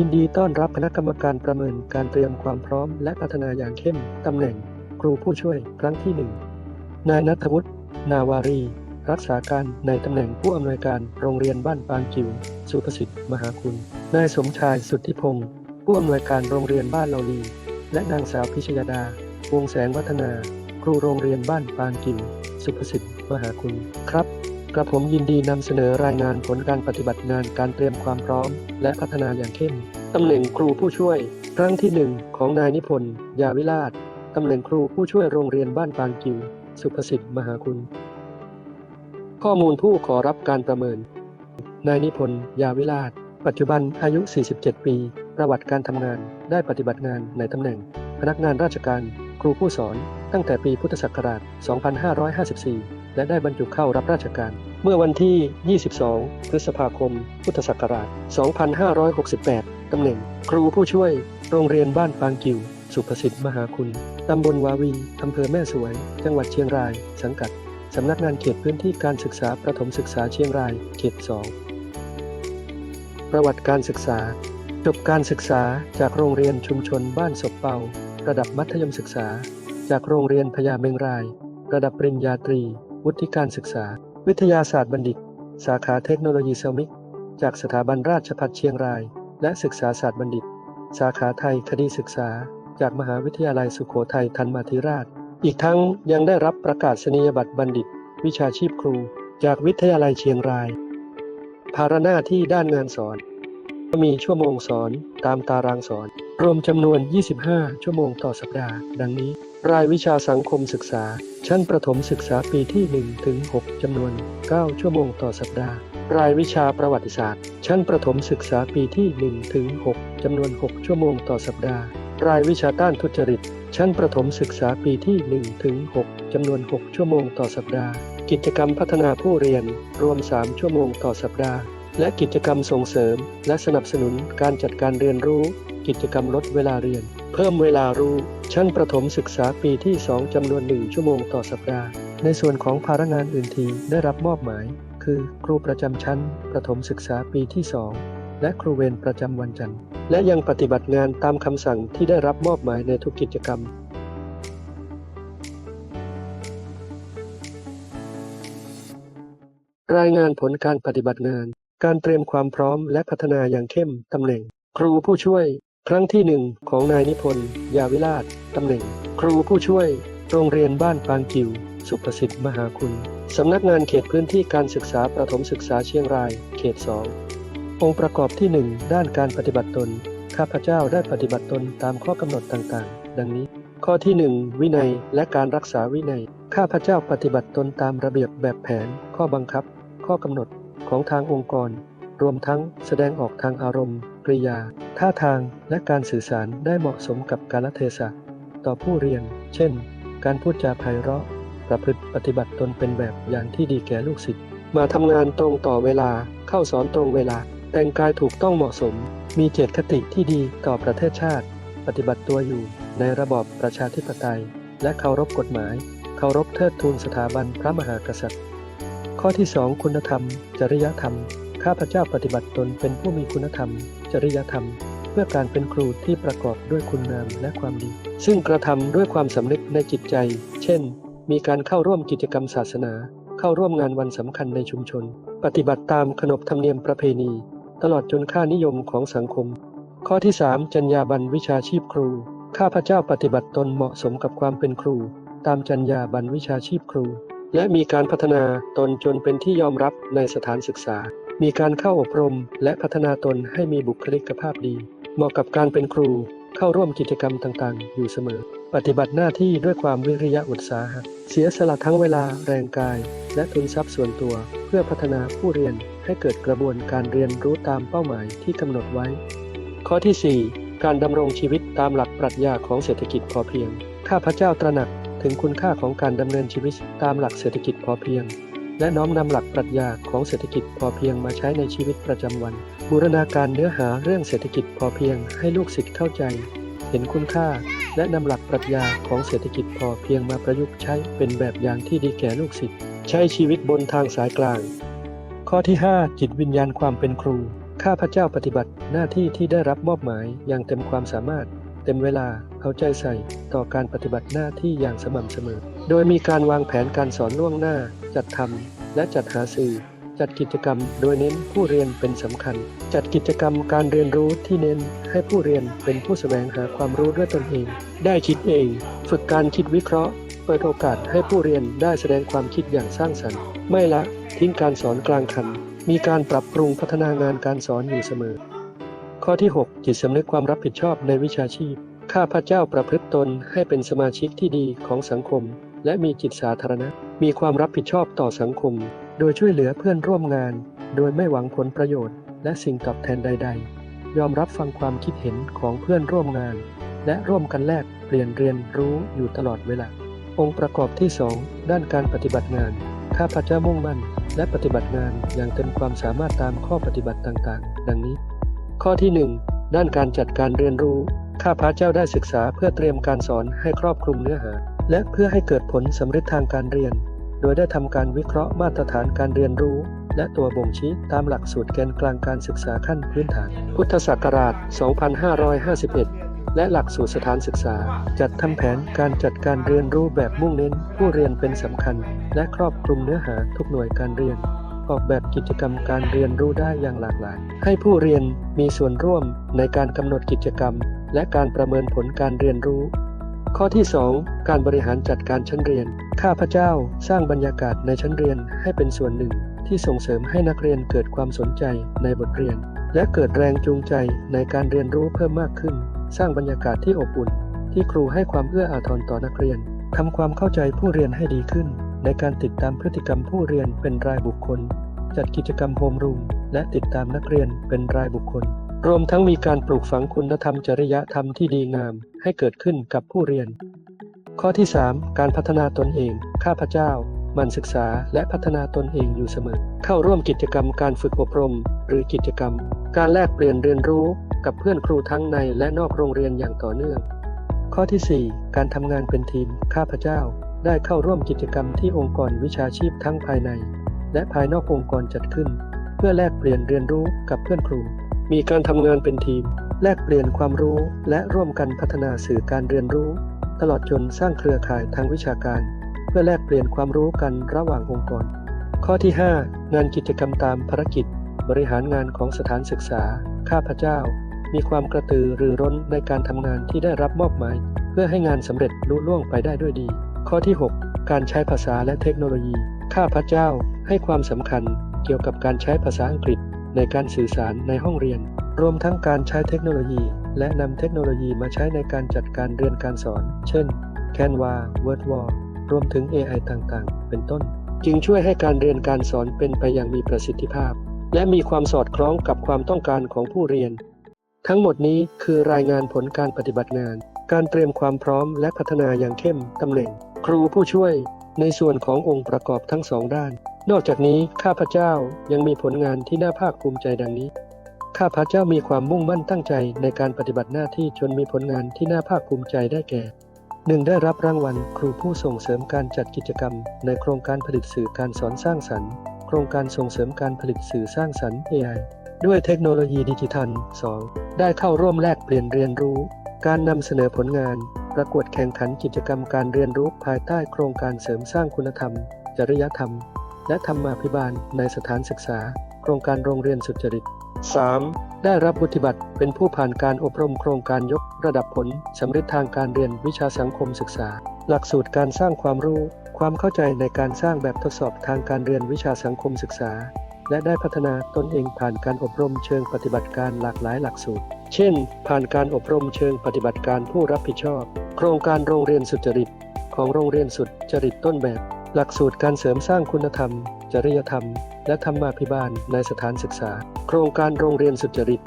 ยินดีต้อนรับคณะกรรมการประเมินการเตรียมความพร้อมและพัฒนาอย่างเข้ม ตำแหน่ง ครูผู้ช่วยครั้งที่หนึ่งนายนัทวุฒิ นาวารี รักษาการในตำแหน่งผู้อำนวยการโรงเรียนบ้านปางกิว สุภสิทธิ์ มหาคุณ นายสมชายสุทธิพงศ์ผู้อำนวยการโรงเรียนบ้านเราลี และนางสาวพิชยดา วงแสงวัฒนา ครูโรงเรียนบ้านปางกิว สุภสิทธิ์ มหาคุณ ครับ ระผมยินดีนำเสนอรายงานผลการปฏิบัติงานการเตรียมความพร้อม และพัฒนาอย่างเข้มตำแหน่งครูผู้ช่วย ครั้งที่หนึ่งของนายนิพนธ์ยาวิราชตำแหน่งครูผู้ช่วยโรงเรียนบ้านปางกิว สุภสิทธิ์มหาคุณ ข้อมูลผู้ขอรับการประเมิน นายนิพนธ์ยาวิราช ปัจจุบันอายุ 47 ปี ประวัติการทำงาน ได้ปฏิบัติงานในตำแหน่ง พนักงานราชการ ครูผู้สอน ตั้งแต่ปีพุทธศักราช 2554 และได้บรรจุเข้ารับราชการ เมื่อวันที่ 22 พฤษภาคม พุทธศักราช 2568 ตำแหน่ง ครูผู้ช่วย โรงเรียนบ้านปางกิว สุภสิทธิ์มหาคุณ ตำบลวาวี อำเภอแม่สวย จังหวัดเชียงราย สังกัด สำนักงานเขตพื้นที่การศึกษาประถมศึกษาเชียงราย เขต 2 ประวัติการศึกษา จบการศึกษาจากโรงเรียนชุมชนบ้านศพเป่า ระดับมัธยมศึกษา จากโรงเรียนพญาเมงราย ระดับปริญญาตรี วุฒิการศึกษา วิทยาศาสตร์บัณฑิต สาขาเทคโนโลยีเซรามิก จากสถาบันราชภัฏเชียงราย และศึกษาศาสตร์บัณฑิต สาขาไทยคดีศึกษา จากมหาวิทยาลัยสุโขทัยธันมาธิราช อีกทั้งยังได้รับประกาศนียบัตรบัณฑิต วิชาชีพครู จากวิทยาลัยเชียงราย ภาระหน้าที่ด้านงานสอน มีชั่วโมงสอนตามตารางสอน รวมจำนวน 25 ชั่วโมงต่อสัปดาห์ ดังนี้ รายวิชาสังคมศึกษา ชั้นประถมศึกษาปีที่ 1 ถึง 6 จำนวน 9 ชั่วโมงต่อสัปดาห์ รายวิชาประวัติศาสตร์ ชั้นประถมศึกษาปีที่ 1 ถึง 6 จำนวน 6 ชั่วโมงต่อสัปดาห์ รายวิชาต้านทุจริต ชั้นประถมศึกษาปีที่ 1 ถึง 6 จำนวน 6 ชั่วโมงต่อสัปดาห์ กิจกรรมพัฒนาผู้เรียน รวม 3 ชั่วโมงต่อสัปดาห์ และกิจกรรมส่งเสริม และสนับสนุนการจัดการเรียนรู้ กิจกรรมลดเวลาเรียน เพิ่มเวลารู้ ชั้นประถมศึกษาปีที่ 2 จำนวน 1 ชั่วโมงต่อสัปดาห์ ในส่วนของภาระงานอื่นทีได้รับมอบหมาย คือครูประจำชั้น ประถมศึกษาปีที่ 2 และครูเวรประจำวันจันทร์ และยังปฏิบัติงานตามคำสั่งที่ได้รับมอบหมายในทุกกิจกรรมรายงานผลการปฏิบัติงาน การเตรียมความพร้อมและพัฒนาอย่างเข้มตำแหน่ง ครูผู้ช่วย ครั้งที่หนึ่งของนายนิพนธ์ยาวิราชตำแหน่ง ครูผู้ช่วย โรงเรียนบ้านปางกิว สุประสิทธิ์มหาคุณ สำนักงานเขตพื้นที่การศึกษาประถมศึกษาเชียงราย เขตสององค์ประกอบที่หนึ่งด้านการปฏิบัติตน ข้าพเจ้าได้ปฏิบัติตนตามข้อกำหนดต่างๆ ดังนี้ ข้อที่หนึ่งวินัยและการรักษาวินัย ข้าพเจ้าปฏิบัติตนตามระเบียบแบบแผน ข้อบังคับ ข้อกำหนดของทางองค์กร รวมทั้งแสดงออกทางอารมณ์ กริยา ท่าทางและการสื่อสารได้เหมาะสมกับกาลเทศะต่อผู้เรียน เช่น การพูดจาไพเราะ ประพฤติปฏิบัติตนเป็นแบบอย่างที่ดีแก่ลูกศิษย์ มาทำงานตรงต่อเวลา เข้าสอนตรงเวลา แต่งกายถูกต้องเหมาะสม มีเจตคติที่ดีต่อประเทศชาติ ปฏิบัติตัวอยู่ในระบอบประชาธิปไตย และเคารพกฎหมาย เคารพเทิดทูนสถาบันพระมหากษัตริย์ ข้อที่ 2 คุณธรรม จริยธรรม ข้าพเจ้าปฏิบัติตนเป็นผู้มีคุณธรรม จริยธรรม เพื่อการเป็นครูที่ประกอบด้วยคุณงามและความดี ซึ่งกระทำด้วยความสำนึกในจิตใจ เช่น มีการเข้าร่วมกิจกรรมศาสนา เข้าร่วมงานวันสำคัญในชุมชน ปฏิบัติตามขนบธรรมเนียมประเพณี ตลอดจนค่านิยมของสังคม ข้อที่ 3 จรรยาบรรณวิชาชีพครู ข้าพเจ้าปฏิบัติตนเหมาะสมกับความเป็นครู ตามจรรยาบรรณวิชาชีพครูและมีการพัฒนาตนจนเป็นที่ยอมรับในสถานศึกษา มีการเข้าอบรมและพัฒนาตนให้มีบุคลิกภาพดี เหมาะกับการเป็นครูเข้าร่วมกิจกรรมต่างๆ อยู่เสมอ ปฏิบัติหน้าที่ด้วยความวิริยะอุตสาหะ เสียสละทั้งเวลาแรงกาย และทุนทรัพย์ส่วนตัว เพื่อพัฒนาผู้เรียนให้เกิดกระบวนการเรียนรู้ตามเป้าหมายที่กำหนดไว้ ข้อที่ 4 การดำรงชีวิตตามหลักปรัชญาของเศรษฐกิจพอเพียง ข้าพเจ้าตระหนักถึงคุณค่าของการดำเนินชีวิตตามหลักเศรษฐกิจพอเพียง และน้อมนำหลักปรัชญาของเศรษฐกิจพอเพียงมาใช้ในชีวิตประจำวัน บูรณาการเนื้อหาเรื่องเศรษฐกิจพอเพียงให้ลูกศิษย์เข้าใจ เห็นคุณค่า และนำหลักปรัชญาของเศรษฐกิจพอเพียงมาประยุกต์ใช้เป็นแบบอย่างที่ดีแก่ลูกศิษย์ใช้ชีวิตบนทางสายกลาง ข้อที่ 5 จิตวิญญาณความเป็นครู ข้าพเจ้าปฏิบัติหน้าที่ที่ได้รับมอบหมายอย่างเต็มความสามารถ เต็มเวลาเอาใจใส่ต่อการปฏิบัติหน้าที่อย่างสม่ำเสมอ โดยมีการวางแผนการสอนล่วงหน้า จัดทำและจัดหาสื่อ จัดกิจกรรม โดยเน้นผู้เรียนเป็นสำคัญ จัดกิจกรรมการเรียนรู้ที่เน้นให้ผู้เรียนเป็นผู้แสวงหาความรู้ด้วยตนเอง ได้คิดเอง ฝึกการคิดวิเคราะห์ เปิดโอกาสให้ผู้เรียนได้แสดงความคิดอย่างสร้างสรรค์ ไม่ละทิ้งการสอนกลางคัน มีการปรับปรุงพัฒนางานการสอนอยู่เสมอ ข้อที่ 6 จิตสำนึกความรับผิดชอบในวิชาชีพ ข้าพเจ้าประพฤติตนให้เป็นสมาชิกที่ดีของสังคม และมีจิตสาธารณะ มีความรับผิดชอบต่อสังคม โดยช่วยเหลือเพื่อนร่วมงาน โดยไม่หวังผลประโยชน์ และสิ่งตอบแทนใด ๆ ยอมรับฟังความคิดเห็นของเพื่อนร่วมงาน และร่วมกันแลกเปลี่ยนเรียนรู้อยู่ตลอดเวลา องค์ประกอบที่ 2 ด้านการปฏิบัติงาน ข้าพเจ้ามุ่งมั่น และปฏิบัติงานอย่างเต็มความสามารถตามข้อปฏิบัติต่างๆ ดังนี้ ข้อที่ 1 ด้านการจัดการเรียนรู้ ข้าพเจ้าได้ศึกษาเพื่อเตรียมการสอนให้ครอบคลุมเนื้อหา และเพื่อให้เกิดผลสำเร็จทางการเรียน โดยได้ทำการวิเคราะห์มาตรฐานการเรียนรู้ และตัวบ่งชี้ตามหลักสูตรแกนกลางการศึกษาขั้นพื้นฐาน พุทธศักราช 2551 และหลักสูตรสถานศึกษา จัดทำแผนการจัดการเรียนรู้แบบมุ่งเน้น ผู้เรียนเป็นสำคัญ และครอบคลุมเนื้อหาทุกหน่วยการเรียน ออกแบบกิจกรรมการเรียนรู้ได้อย่างหลากหลาย ให้ผู้เรียนมีส่วนร่วมในการกำหนดกิจกรรม และการประเมินผลการเรียนรู้ ข้อที่ 2 การบริหารจัดการชั้นเรียน ข้าพเจ้าสร้างบรรยากาศในชั้นเรียนให้เป็นส่วนหนึ่ง ที่ส่งเสริมให้นักเรียนเกิดความสนใจในบทเรียน และเกิดแรงจูงใจในการเรียนรู้เพิ่มมากขึ้น สร้างบรรยากาศที่อบอุ่น ที่ครูให้ความเอื้ออาทรต่อนักเรียนทำความเข้าใจผู้เรียนให้ดีขึ้น ในการติดตามพฤติกรรมผู้เรียนเป็นรายบุคคล จัดกิจกรรมโฮมรูมและติดตามนักเรียนเป็นรายบุคคล รวมทั้งมีการปลูกฝังคุณธรรมจริยธรรมที่ดีงามให้เกิดขึ้นกับผู้เรียน ข้อที่ 3 การพัฒนาตนเอง ข้าพเจ้า มันศึกษาและพัฒนาตนเองอยู่เสมอ เข้าร่วมกิจกรรมการฝึกอบรม หรือกิจกรรม การแลกเปลี่ยนเรียนรู้กับเพื่อนครูทั้งในและนอกโรงเรียนอย่างต่อเนื่อง ข้อที่ 4 การทำงานเป็นทีม ข้าพเจ้า ได้เข้าร่วมกิจกรรมที่องค์กรวิชาชีพทั้งภายใน และภายนอกองค์กรจัดขึ้น เพื่อแลกเปลี่ยนเรียนรู้กับเพื่อนครู มีการทำงานเป็นทีม แลกเปลี่ยนความรู้และร่วมกันพัฒนาสื่อการเรียนรู้ ตลอดจนสร้างเครือข่ายทางวิชาการ เพื่อแลกเปลี่ยนความรู้กันระหว่างองค์กร ข้อที่ 5 งานกิจกรรมตามภารกิจ บริหารงานของสถานศึกษา ข้าพเจ้า มีความกระตือรือร้นในการทำงานที่ได้รับมอบหมาย เพื่อให้งานสำเร็จลุล่วงไปได้ด้วยดี ข้อที่ 6 การใช้ภาษาและเทคโนโลยี ข้าพเจ้าให้ความสำคัญเกี่ยวกับการใช้ภาษาอังกฤษ ในการสื่อสารในห้องเรียน รวมทั้งการใช้เทคโนโลยี และนำเทคโนโลยีมาใช้ในการจัดการเรียนการสอน เช่น Canva WordWall รวมถึง AI ต่างๆ เป็นต้น จึงช่วยให้การเรียนการสอนเป็นไปอย่างมีประสิทธิภาพ และมีความสอดคล้องกับความต้องการของผู้เรียน ทั้งหมดนี้คือรายงานผลการปฏิบัติงาน การเตรียมความพร้อมและพัฒนาอย่างเข้มตำแหน่ง ครูผู้ช่วยในส่วนขององค์ประกอบทั้งสองด้าน นอกจากนี้ข้าพเจ้ายังมีผลงานที่น่าภาคภูมิใจดังนี้ ข้าพเจ้ามีความมุ่งมั่นตั้งใจในการปฏิบัติหน้าที่จนมีผลงานที่น่าภาคภูมิใจได้แก่ 1. ได้รับรางวัลครูผู้ส่งเสริมการจัดกิจกรรม ในโครงการผลิตสื่อการสอนสร้างสรรค์ โครงการส่งเสริมการผลิตสื่อสร้างสรรค์ AI ด้วยเทคโนโลยีดิจิทัล 2. ได้เข้าร่วมแลกเปลี่ยนเรียนรู้ การนำเสนอผลงาน ประกวดแข่งขันกิจกรรมการเรียนรู้ภายใต้โครงการเสริมสร้างคุณธรรม จริยธรรม และธรรมาภิบาลในสถานศึกษา โครงการโรงเรียนสุจริต 3. ได้รับวุฒิบัตรเป็นผู้ผ่านการอบรมโครงการยกระดับผลสำเร็จทางการเรียนวิชาสังคมศึกษา หลักสูตรการสร้างความรู้ ความเข้าใจในการสร้างแบบทดสอบทางการเรียนวิชาสังคมศึกษา และได้พัฒนาตนเองผ่านการอบรมเชิงปฏิบัติการหลากหลายหลักสูตร เช่น ผ่านการอบรมเชิงปฏิบัติการผู้รับผิดชอบ โครงการโรงเรียนสุจริต ของโรงเรียนสุจริตต้นแบบ หลักสูตรการเสริมสร้างคุณธรรม จริยธรรม และธรรมาภิบาลในสถานศึกษา โครงการโรงเรียนสุจริต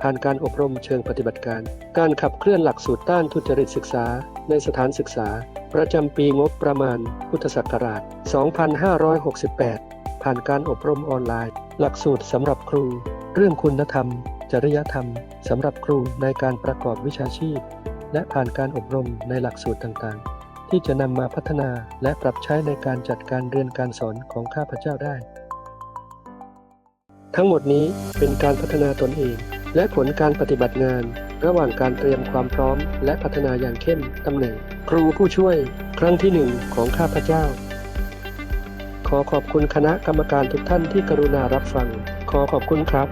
ผ่านการอบรมเชิงปฏิบัติการ การขับเคลื่อนหลักสูตรต้านทุจริตศึกษา ในสถานศึกษา ประจำปีงบประมาณ พุทธศักราช 2568 ผ่านการอบรมออนไลน์ หลักสูตรสำหรับครู เรื่องคุณธรรม จริยธรรมสำหรับครูในการประกอบวิชาชีพ และผ่านการอบรมในหลักสูตรต่างๆ ที่จะนำมาพัฒนาและปรับใช้ในการจัดการเรียนการสอนของข้าพเจ้าได้ ทั้งหมดนี้เป็นการพัฒนาตนเอง และผลการปฏิบัติงาน ระหว่างการเตรียมความพร้อม และพัฒนาอย่างเข้มตำแหน่ง ครูผู้ช่วย ครั้งที่หนึ่งของข้าพเจ้า ขอขอบคุณคณะกรรมการทุกท่านที่กรุณารับฟัง ขอขอบคุณครับ